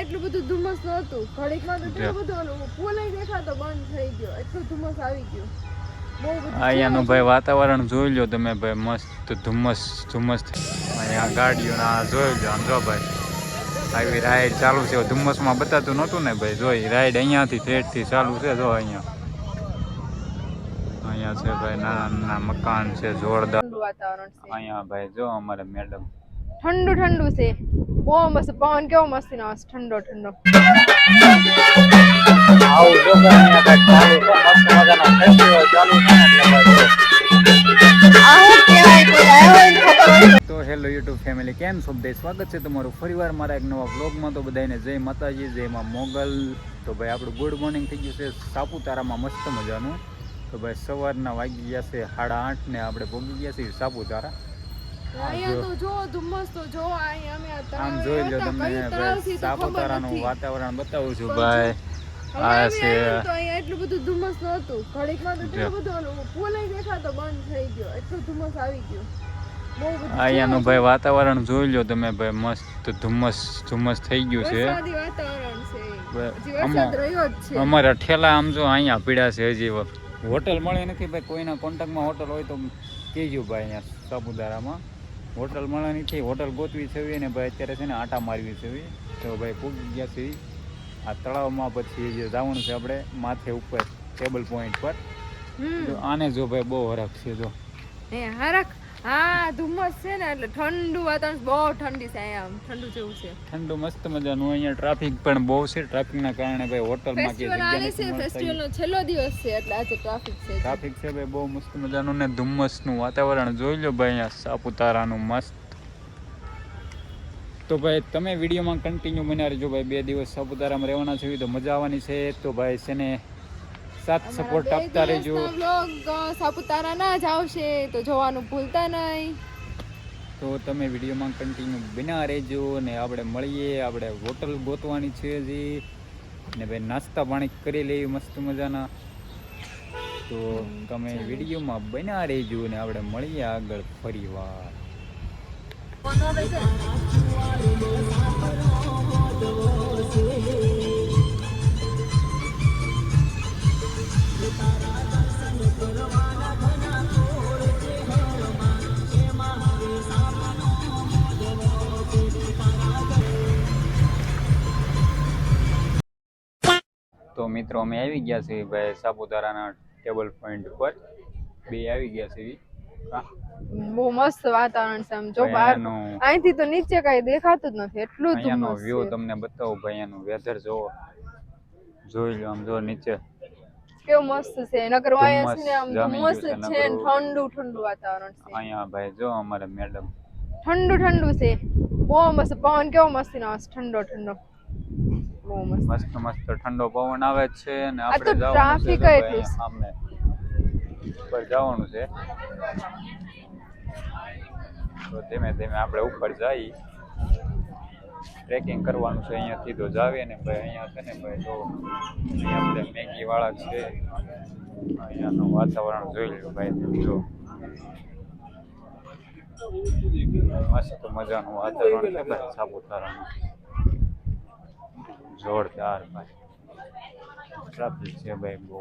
એટલું બધું ધુમ્મસ નહોતું. ઘડીકમાં તો એટલું બધું પુલય દેખાતો બંધ થઈ ગયો. એટલું ધુમ્મસ આવી ગયું. અહીંયાનું ભાઈ વાતાવરણ જોઈ લો તમે ભાઈ મસ્ત ધુમ્મસ ધુમ્મસ. અહીંયા ગાડીઓ ના જોઈ લો આમ જો ભાઈ. આવી રાઈડ ચાલુ છે. ધુમ્મસમાં બતાતું નહોતું ને ભાઈ. જોઈ રાઈડ અહીંયાથી ઠેઠથી ચાલુ છે જો અહીંયા. અહીંયા છે ભાઈ નાના નાના મકાન છે જોરદાર. વાતાવરણ અહીંયા ભાઈ જો અમારે મેડમ ઠંડુ ઠંડુ છે. બહુ મસ્ત પવન કેવો મસ્ત નો આવે ઠંડો ઠંડો. તો હેલો યુટ્યુબ ફેમિલી કેમ છો બધે? સ્વાગત છે તમારું ફરીવાર મારા એક નવા બ્લોગમાં તો બધાને જય માતાજી જય માં મોગલ. તો ભાઈ આપણું ગુડ મોર્નિંગ થઈ ગયું છે સાપુતારામાં મસ્ત મજાનું. તો ભાઈ સવારના વાગી ગયા છે સાડા આઠ ને આપણે ભોગી ગયા છીએ સાપુતારા. અહીંયા તો જો ધુમ્મસ તો જો અહીંયા અમે આમ જોઈ લો તમને ભાઈ છે એ તો ખબર સાપુતારાનું વાતાવરણ બતાવું છું ભાઈ. આ છે. તો અહીંયા એટલું બધું ધુમ્મસ નહોતું. ઘડીકમાં તો એટલું બધું ઓલું દેખાતો બંધ થઈ ગયો. એટલું ધુમ્મસ આવી ગયું. અહીંયાનું ભાઈ વાતાવરણ જોઈ લો તમે ભાઈ મસ્ત ધુમ્મસ ધુમ્મસ થઈ ગયું છે. અમારા ઠેલા આમ જો અહીંયા પીડા છે હજી હોટલ મળી નથી ભાઈ કોઈના કોન્ટેક્ટમાં હોટલ હોય તો કહેજો ભાઈ અહીંયા સાપુતારામાં. હોટલ મળવાની છે હોટલ ગોતવી છે ને ભાઈ અત્યારે છે ને આટા મારવી છે તો ભાઈ પૂગી ગયા છે આ તળાવમાં પછી જે જવાનું છે આપણે માથે ઉપર ટેબલ પોઈન્ટ પર. આને જો ભાઈ બહુ હરખ છે જો. હરખ? હા ધુમ્મસ છે ને એટલે ઠંડુ વાતાવરણ બહુ ઠંડી છે અહીંયા આમ ઠંડુ જેવું છે. ઠંડુ મસ્ત મજાનું અહીંયા ટ્રાફિક પણ બહુ છે ટ્રાફિકના કારણે ભાઈ હોટલમાં કે ફેસ્ટિવલ જગ્યા છે ફેસ્ટિવલ નો છેલ્લો દિવસ છે એટલે આજે ટ્રાફિક છે. ટ્રાફિક છે ભાઈ બહુ મસ્ત મજાનું ને ધુમ્મસનું વાતાવરણ. જોઈ લો ભાઈ અહીંયા સાપુતારાનું મસ્ત. તો ભાઈ તમે વિડીયોમાં કન્ટિન્યુ બન્યા રહેજો ભાઈ બે દિવસ સાપુતારામાં રહેવાના છે તો મજા આવવાની છે. તો ભાઈ છે ને સાથ સપોર્ટ આપતા રહેજો. વ્લોગ સાપુતારા ના જ આવશે તો જોવાનું ભૂલતા નહીં. તો તમે વિડીયોમાં કન્ટિન્યુ બિના રહેજો ને આપણે મળીએ આપણે હોટલ ગોતવાની છે હજી. ને ભાઈ નાસ્તા પાણી કરી લઈએ મસ્ત મજાના. તો તમે વિડીયોમાં બના રહેજો ને આપણે મળીએ આગળ ફરી વાર મિત્રો અમે આવી ગયા છીએ ભાઈ સાપુતારાના ટેબલ પોઈન્ટ ઉપર. બે આવી ગયા છીએ બહુ મસ્ત વાતાવરણ છે આમ. જો બહાર અહીંથી તો નીચે કઈ દેખાતું જ નથી. એટલું જ મસ્ત વ્યૂ તમને બતાવું ભાઈ એનું વેધર જો જોઈ લો આમ જો નીચે. કેવું મસ્ત છે. નકર અહીંયા છે ને આમ જ છે ઠંડુ ઠંડુ વાતાવરણ છે. અહીંયા ભાઈ જો અમારે મેડમ ઠંડુ ઠંડુ છે. બહુ મસ્ત પવન કેવો મસ્ત નો ઠંડો ઠંડો. બહુ મસ્ત. મસ્ત મસ્ત ઠંડો પવન આવે જ છે અને આપણે જવાનું ભાઈ એટલું સામે. ઉપર જવાનું છે. તો ધીમે ધીમે આપણે ઉપર જઈ. ટ્રેકિંગ કરવાનું છે અહીંયા સીધો જાવીએ ને ભાઈ અહીંયા છે ને ભાઈ જો અહીંયા બધા મેગી વાળા છે. અહીંયાનું વાતાવરણ જોઈ લો ભાઈ જો. મસ્ત મજાનું વાતાવરણ છે સાપુતારાનું. જોરદાર ભાઈ. ટ્રાફિક છે ભાઈ બહુ.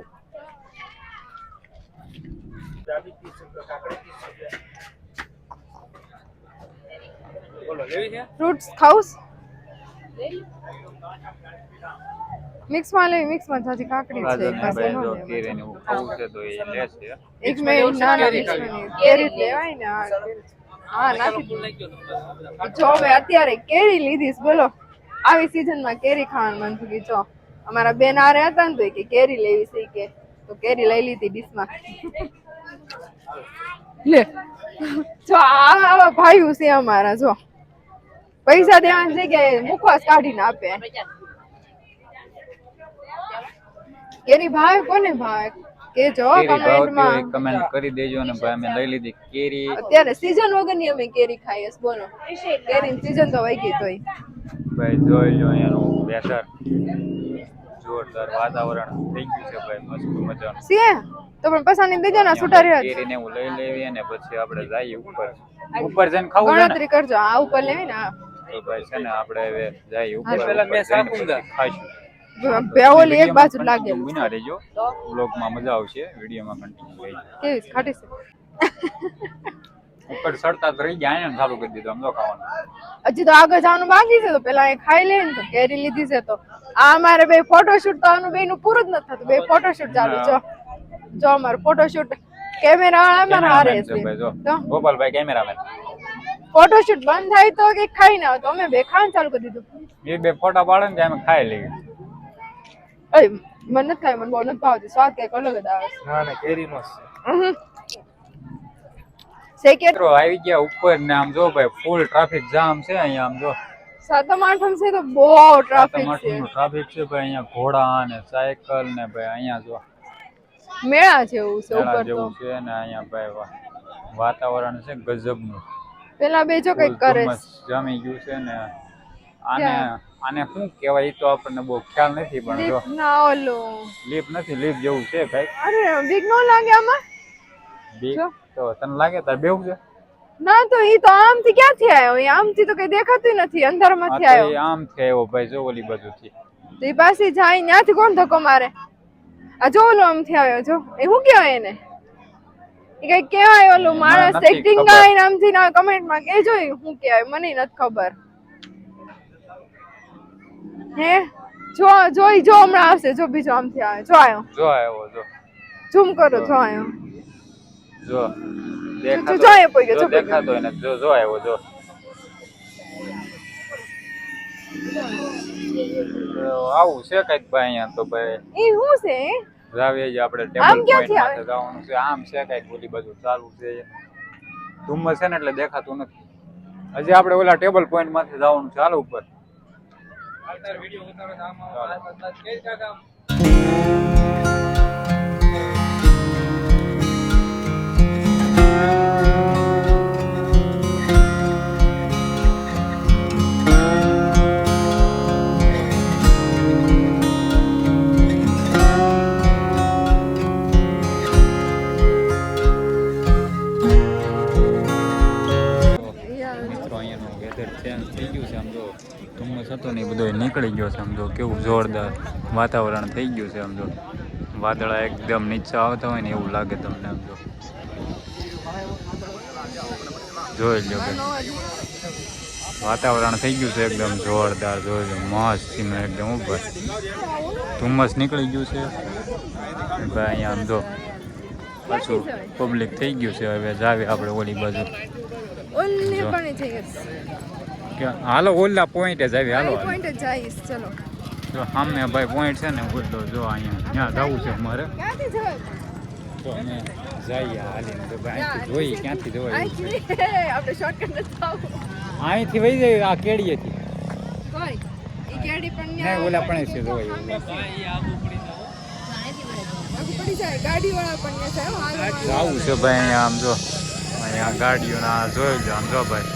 ફ્રૂટ્સ ખાઉસ? મિક્સમાં લેવી મિક્સમાં કાકડી છે રાજાને પાસે ભાઈ ન જો લેવાય. કેરી ને ખાવું છે તો એ લે છે. એક મિનિટ ના ના mix માં નહીં. કેરી લેવાય ને હા, નાખી જો હવે અત્યારે કેરી લીધી બોલો. આવી સિઝનમાં માં કેરી ખાવાનું મન થયું કે જો અમારા બેન હારે હતા ને તો કે કેરી લેવી છે કે. તો કેરી લઈ લીધી ડીશમાં. લે. જો આ આવા ભાઈઓ છે અમારા જો. પૈસા દેવાની જગ્યાએ મુખવાસ કાઢીને આપે. કેરી ભાવે કોને ભાવે? કે જો કેરી કમેન્ટમાં કમેન્ટ કરી દેજો અને ભાઈ અમે લઈ લીધી કેરી. અત્યારે સીઝન વગરની અમે કેરી ખાઈએ બોલો. કેરી સીઝન તો વહી ગઈ તોય. ભાઈ જોઈ લો અહીંયાનું વેધર જોરદાર વાતાવરણ થઈ ગયું છે ભાઈ મસ્ત મજાનું. છે? તો પણ પસાની દેજો ને છૂટા રહ્યા જ. કેરી ને એવું લઈ લેવી અને પછી આપણે જઈએ ઉપર. ઉપર જઈને ખાવું ગણતરી કરજો આ ઉપર લેવી ને. તો ભાઈ છે ને આપણે હવે જઈએ ઉપર પહેલા મેં સાકુંદા. ખાઈશું. બેઓલી એક બાજુ લાગે. બિના રહેજો. બ્લોગમાં મજા આવશે વિડીયોમાં કન્ટિન્યુ કેવી ખાટી છે. ઉપર ચડતા રહી ગયા અહીંયા ચાલુ કરી દીધું આમ તો ખાવાનું. હજી તો આગળ જવાનું બાકી છે તો પેલા એ ખાઈ લે ને તો કેરી લીધી છે તો. આ અમારે બે ફોટોશૂટ તો આનું બે નું પૂરું જ નથી થતું. બે ફોટોશૂટ ચાલુ જો. જો અમારું ફોટોશૂટ કેમેરા અમારા હારે છે તો ગોપાલભાઈ કેમેરામેન ફોટોશૂટ બંધ થાય તો કે ખાઈ ના તો અમે બે ખાવાનું ચાલુ કરી દીધું. એ બે ફોટા પાડે ને ત્યાં અમે ખાઈ લઈએ. અય મને નથી ખાય મને બહુ નથી ભાવતી. સ્વાદ કંઈક અલગ જ આવે ના ના કેરી જ ઉહુ. આવી ગયા ઉપર ને આમ જો ભાઈ ફૂલ ટ્રાફિક જામ છે અહીંયા આમ જો. સાતમ આઠમ છે તો બહુ ટ્રાફિક છે. ટ્રાફિક છે ભાઈ અહીંયા ઘોડા ને સાયકલ ને ભાઈ અહીંયા જો. મેળા જેવું છે ઉપર તો. જેવું છે ને અહીંયા ભાઈ વાતાવરણ છે ગજબનું. પેલા બે જો કંઈક કરે જામી ગયું છે ને. આને આને શું કહેવાય? તો આપણને બહુ ખ્યાલ નથી પણ જો. ના ઓલું. લીપ નથી લીપ જેવું છે કંઈક અરે બીક નો લાગે આમાં બીક. તો તને લાગે તાર બેવું છે? ના તો ઈ તો આમથી ક્યાંથી આવ્યો ઈ આમથી તો કઈ દેખાતું નથી અંધારામાંથી આવ્યો આમ થી એવો ભાઈ જો ઓલી બાજુથી. તો ઈ પાસે જાય ત્યાંથી કોણ ધક્કો મારે? આ જો ઓલો આમથી આવ્યો જો. એ હું કહેવાય એને? કઈ કેવાય ઓલું માણસ એક્ટિંગ. ગાય નામથી ના કમેન્ટમાં કે ઈ શું કેવાય મને નથી ખબર. હે? જો જોઈ જો હમણાં આવશે જો બીજો આમથી આવે જો આવ્યો જો આવ્યો જો. ઝૂમ કરો જો. આવ્યો જો જો દેખાતો જો ગયો, જો દેખાતો એને જો જો આવ્યો જો. આવું છે કંઈક ભાઈ અહીંયા તો ભાઈ. એ શું છે? હે? જ આપણે ટેબલ પોઈન્ટ માટે જવાનું છે. આમ છે કંઈક ઓલી બાજુ ચાલુ છે. ધુમ્મસ છે ને એટલે દેખાતું નથી. હજી આપણે ઓલા ટેબલ પોઈન્ટમાંથી જવાનું છે હાલ ઉપર. વીડિયો ઉતારો છે આમાં કેરી કાકા ધુમ્મસ હતો ને એ નીકળી ગયો છે. સમજો કેવું જોરદાર વાતાવરણ થઈ ગયું છે. સમજો વાદળા એકદમ નીચે આવતા હોય ને એવું લાગે તમને આમ જો જોઈ લો કે. વાતાવરણ થઈ ગયું છે એકદમ જોરદાર જોઈ લો મસ્તીનું એકદમ ઉપર ધુમ્મસ નીકળી ગયું છે. ભાઈ અહીંયા જો પાછું પબ્લિક થઈ ગયું છે. હવે જાવે આપણે ઓલી બાજુ. હાલો ઓલા પોઈન્ટે જ આવી હાલો જો સામે ભાઈ પોઈન્ટ છે ને ઓલો જો અહીંયા ત્યાં જવું છે અમારે. તો અમે જઈએ હાલીને. તો અહીંથી જોઈ ક્યાંથી જવાય છે. અહીંથી આપણે શોર્ટકટ નથી થવું અહીંથી વહી જાય આ કેડીએથી. કોઈ. ઈ નહીં ઓલા પણ છે હાલવા. આવું છે ભાઈ અહીંયા આમ જો. અહીંયા ગાડીઓના જોયું છે આમ જો ભાઈ.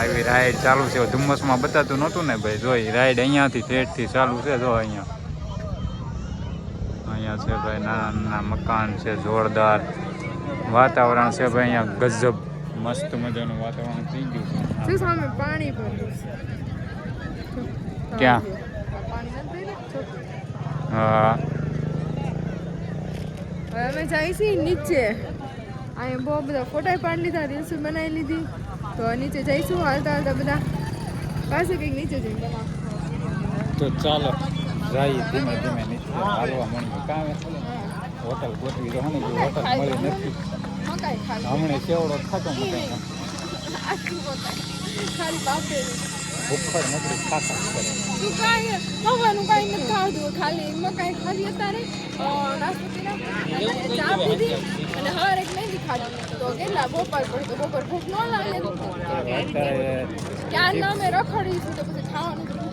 આવી રાઈડ ચાલુ છે. ધુમ્મસમાં બતાતું નહોતું ને ભાઈ જોઈ રાઈડ અહીંયાથી ઠેઠથી ચાલુ છે જો અહીંયા. અહીંયા છે ભાઈ નાના નાના મકાન છે જોરદાર વાતાવરણ છે ભાઈ અહીંયા ગજબ મસ્ત મજાનું વાતાવરણ થઈ ગયું છે જો સામે પાણી ભર્યું છે ક્યાં? આ પાણી નથી ભર્યું? જો. હા હવે અમે જઈએ છીએ નીચે અહીંયા બહુ બધા ફોટા પાડી લીધા રીલ્સ બનાવી લીધી તો નીચે જઈશું હાલતા હાલતા બધા પાસે કંઈક નીચે જઈને બનાવશું. તો ચાલો જઈએ ધીમે ધીમે નીચે હાલવા મળ્યું કામે હોટલ ગોઠવી રહો ને હોટલ મળી નથી. હમણે સેવડો ખાતો મકાઈ આખું ખાલી બાપેલું ઉપર નકરી ખાતા કરે. તું કાંઈ નથી ખાધું ખાલી. મકાઈ ખાધી અત્યારે નાસ્તો ચા પીધી અને હવાર એક મહેંદી ખાધી? તો કેટલા બપોર પડતો બપોર ભૂખ ન લાગે. ક્યાં ના અમે રખડીશું તો પછી ખાવાનું તો તો.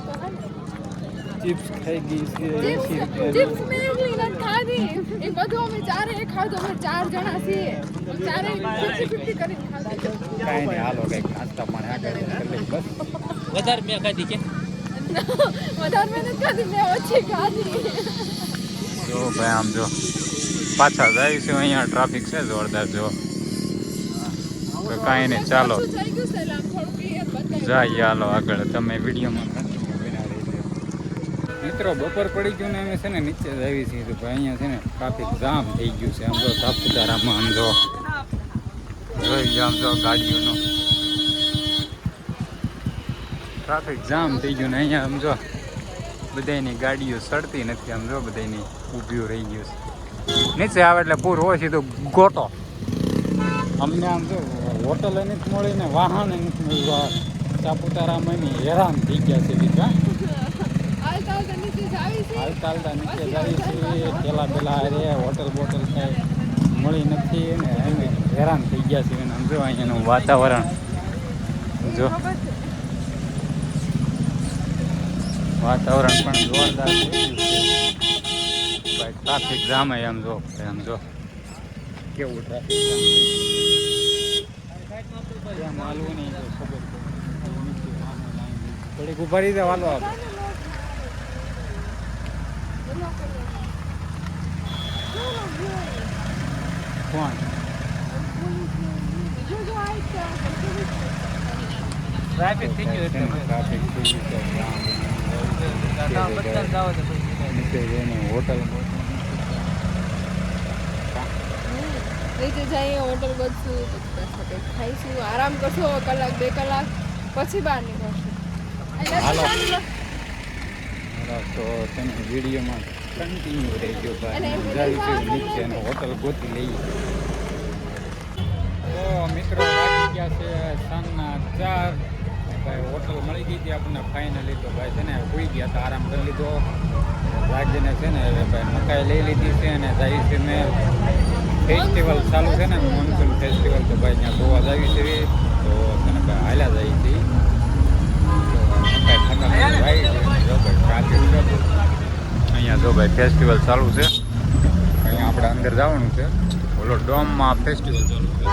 ચિપ્સ ખાઈ ગઈ છે ચિપ્સ એંસી રૂપિયાની. ચિપ્સ મેં એકલી નથી ખાધી એ બધું અમે ચારે ખાધું અમે ચાર જણા છીએ તો ચારે ફિફ્ટી ફિફ્ટી કરીને ખાધું કાંઈ નહીં હાલો કંઈક નાસ્તા પાણી આગળ કરી લઈએ બસ વધારે મેં ખાધી કે? વધારે મહેનત ખાધી મેં ઓછી ખાધી. જો ભાઈ આમ જો પાછા જાય છે અહીંયા ટ્રાફિક છે જોરદાર જો. તો કાંઈ નહીં ચાલો. ઓછું થઈ ગયું છે એટલે આમ થોડું clear બતાવે. જાય હાલો આગળ. તમે વિડીયોમાં continue બના રહેજો મિત્રો, બપોર પડી ગયું ને અમે છે ને નીચે જ આવી છીએ. ભાઈ અહીંયા છે ને ટ્રાફિક જામ થઈ ગયું છે. આમ જો સાપુતારામાં આમ જો. જોઈ ગયો આમ જો ગાડીઓનો. ટ્રાફિક જામ થઈ ગયું ને અહીંયા, આમ જો. બધાની ગાડીઓ સડતી નથી, આમ જો બધાની ઊભ્યું રહી ગયું છે. નીચે આવે એટલે પૂર હોય છે તો ગોટો અમને આમ જો હોટલ નથી મળી ને વાહન નથી મળ્યું સાપુતારામાં હેરાન થઈ ગયા છે, બીજા. હાલતા નીચે જ આવી છે. હાલતા હાલતા નીચે જાય છે. પેલા પેલા અરે હોટલ બોટલ થાય મળી નથી ને એમ હેરાન થઈ ગયા છે. સમજો અહીંયાનું વાતાવરણ. જો. વાતાવરણ પણ જોરદાર ટ્રાફિક જામ આમ જો. એમ જો. કેવું ટ્રાફિક જામ હાલવું નહીં ખબર. થોડીક ઊભા રહી જાવ હાલો આપણે કોણ ટ્રાફિક થઈ ગયું એટલે ટ્રાફિક થઈ ગયું છે નીચે જઈને હોટલ નીચે જઈએ. હોટલ ખાઈશું. આરામ કરશો કલાક બે કલાક પછી બહાર નીકળશું. હાલો. તો તેને વિડીયોમાં કન્ટિન્યુ રહેજો ભાઈ નીચે અને હોટલ ગોતી લઈએ. તો મિત્રો વાગી ગયા છે સાંજના ચાર. ભાઈ હોટલ મળી ગઈ હતી આપણને ફાઇનલી તો ભાઈ છે ને હોઈ ગયા હતા આરામ કરી લીધો. રાજ્યને છે ને હવે ભાઈ મકાઈ લઈ લીધી છે અને જાય છે મેં ફેસ્ટિવલ ચાલુ છે ને મોનસૂન ફેસ્ટિવલ તો ભાઈ ત્યાં ગોવા જાવી છે. તો તને ભાઈ હાલ્યા જાય છે તો મકાઈ થતા ભાઈ જો ભાઈ traffic છે. અહીંયા જો ભાઈ ફેસ્ટિવલ ચાલુ છે. અહીંયા આપણે અંદર જવાનું છે. ઓલો ડોમમાં ફેસ્ટિવલ ચાલુ છે.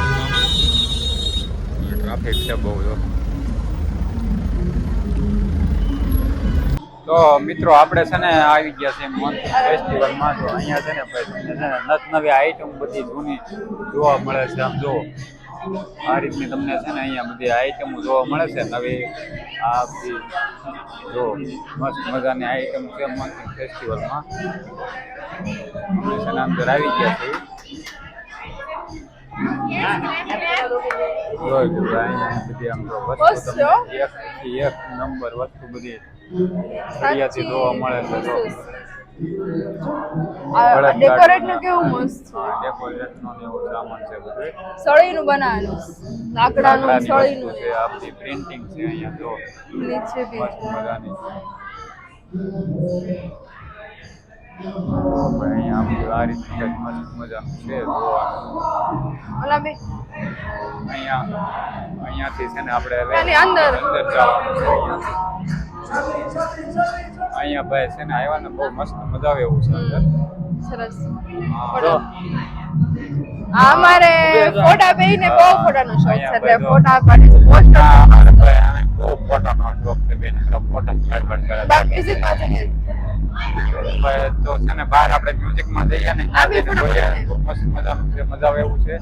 ટ્રાફિક છે બહુ, જો. તો મિત્રો, આપણે છે ને આવી ગયા છે મોન્સૂન ફેસ્ટિવલમાં તો અહીંયા છે ને ભાઈ નત નવી આઈટમ બધી જૂની જોવા મળે છે, આમ જો આ રીતની તમને છે ને અહીંયા બધી આઈટમો જોવા મળે છે. નવી આ બધી જો મસ્ત મજાની આઈટમ છે મોન્સૂન ફેસ્ટિવલમાં છે અંદર આવી ગયા છે જોઈ અહીંયા બધી આમ વસ્તુ? તમને એક એક નંબર વસ્તુ બધી ફરિયાથી જોવા મળે છે ડેકોરેટનું કેવું મસ્ત છે. ડેકોરેટનો ને એવું સામાન છે બધું. સળીનું બનાવેલું લાકડાનું લાકડાની સળીનું વસ્તુ છે આ પ્રિન્ટિંગ છે અહીંયા જો નીચે બી મજાની. અહીંયાથી છે ને આપણે અંદર. અંદર જવાનું છે અહીંયા ભાઈ છે ને આવ્યા ને બહુ મસ્ત મજા આવે એવું છે અંદર. સરસ. અમારે ફોટા બેઈને બહુ ફોટાનો શોખ છે એટલે ફોટા પાડી. પોસ્ટર અમારે ભાઈ બહુ ફોટાનો શોખ છે બેન. તો ફોટા કરે છે. બાકી વિઝિટમાં જઈએ તો છે ને બહાર આપણે મ્યુઝિકમાં જઈએ ને મસ્ત મજાનું છે મજા આવે એવું છે.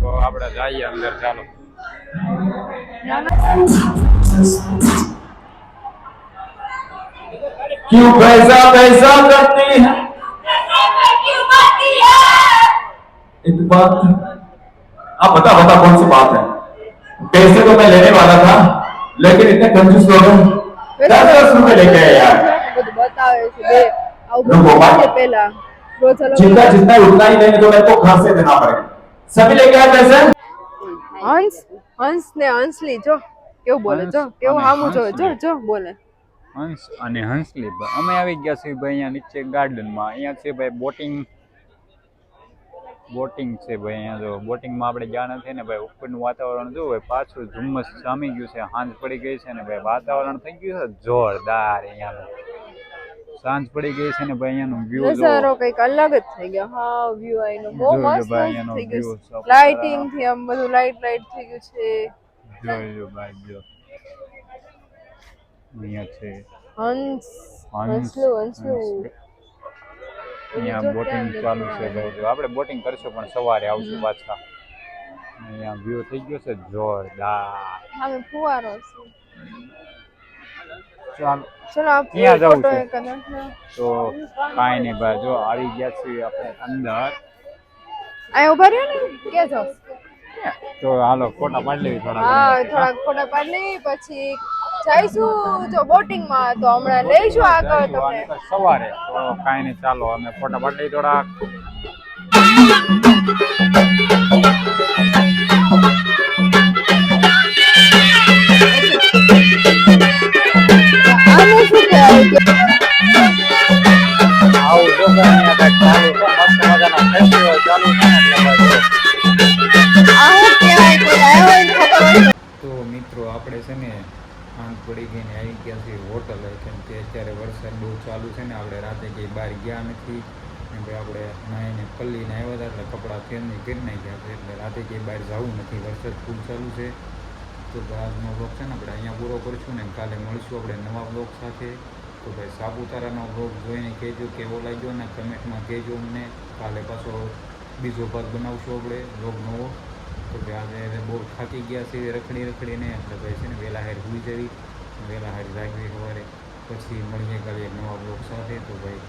તો આપણે જઈએ અંદર ચાલો. क्यों पैसा पैसा करती है? एक बात। आप बता बता कौन सी बात है? पैसे तो मैं लेने वाला था लेकिन इतने कंजूस लोग हैं। दस दस रुपए लेके आए यार। जितना जितना उतना ही लेने तो मेरे को घर से देना पड़ेगा। सभी लेके आए पैसे? हंस हंस ने हंस ली जो क्यों बोले जो क्यों हाँ मुझे जो जो बोले। હંસ અને હંસલી ભાઈ અમે આવી ગયા છીએ ભાઈ અહીંયા નીચે ગાર્ડનમાં. અહીંયા છે ભાઈ બોટિંગ. બોટિંગ છે ભાઈ અહીંયા જો. બોટિંગમાં આપણે ગયા નથી ને ભાઈ ઉપરનું વાતાવરણ જો ભાઈ પાછું ધુમ્મસ જામી ગયું છે. સાંજ પડી ગઈ છે ને ભાઈ વાતાવરણ થઈ ગયું છે. જોરદાર અહીંયા સાંજ પડી ગઈ છે ને ભાઈ અહીંયાનું વ્યૂ નજારો કંઈક અલગ જ થઈ ગયો. હા વ્યૂ આઈનો બહુ મસ્ત થઈ ગયો લાઇટિંગથી આમ બધું લાઇટ લાઇટ થઈ ગયું છે. જોઈ જો ભાઈ જો અહીંયા છે. હંસ હંસ હંસલું હંસલું. હંસ. અહીંયા બોટિંગ ચાલુ છે બધું. આપણે બોટિંગ કરશું પણ સવારે આવશું પાછા. અહીંયા વ્યૂ થઈ ગયો છે જોરદાર. હવે ફુવારો છે. ચાલો. ચલો જવું છે? તો કાંઈ નહીં ભાઈ જો આવી ગયા છીએ આપણે અંદર. અહીં ઊભા રહ્યો ને? તો હાલો ફોટા પાડી લેવી થોડા હા થોડાક ફોટા પાડી લઈ પછી જઈશું જો બોટિંગ તો હમણાં લઈશું આગળ તમને. સવારે. તો કાંઈ નહીં ચાલો અમે ફટાફટ લઈ લઈએ થોડા આને શું કહેવાય કે આવું જો ભાઈ અહીંયા કાંઈક ચાલુ છે મસ્ત મજાના ફેસ્ટિવલ ચાલુ છે ને એટલે ભાઈ જો. આ શું કહેવાય? કોઈ આવ્યો હોય ને ખબર હોય તો મિત્રો આપણે છે ને આંખ પડી ગઈ ને આવી ગયા છીએ હોટલ કેમ કે અત્યારે વરસાદ બહુ ચાલુ છે ને, આપણે રાતે કંઈ બહાર ગયા નથી. એમ કે આપણે નાહીને પલ્લીને આવ્યા હતા એટલે કપડાં ચેન્જ કરી નાખ્યા છે એટલે રાતે કંઈ બહાર જવું નથી. વરસાદ ખૂબ ચાલુ છે. તો આજનો બ્લોગ છે ને, આપણે અહીંયા પૂરો કરીશું ને, કાલે મળીશું આપણે નવા બ્લોગ સાથે. તો ભાઈ સાપુતારાનો બ્લોગ જોઈને કહેજો કેવો લાગ્યો ને કમેન્ટમાં કહેજો અમને. કાલે પાછો બીજો ભાગ બનાવશું આપણે બ્લોગ નવો. તો ભાઈ આજે બહુ થાકી ગયા છે રખડી રખડીને, એટલે ભાઈ છે ને વહેલા હાર ભૂલી જવી, વહેલા હાર જાગવી સવારે, પછી મળીએ કાલે એક નવા બ્લોગ સાથે. તો ભાઈ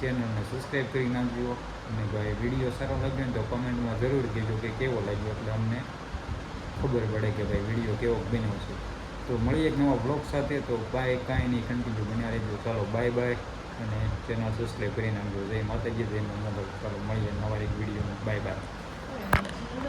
ચેનલને સબસ્ક્રાઈબ કરી નાખજો અને ભાઈ વીડિયો સારો લાગ્યો ને તો કમેન્ટમાં જરૂર કહેજો કે કેવો લાગ્યો, એટલે અમને ખબર પડે કે ભાઈ વીડિયો કેવો બન્યો છે. તો મળીએ એક નવા બ્લોગ સાથે. તો બાય કાંઈ નહીં કન્ટિન્યુ બન્યા રહેજો. ચાલો બાય બાય અને ચેનલ સબસ્ક્રાઈબ કરી નાખજો. જય માતાજી, જય મંગળ ચાલો, મળીએ નવા એક વિડીયોમાં બાય બાય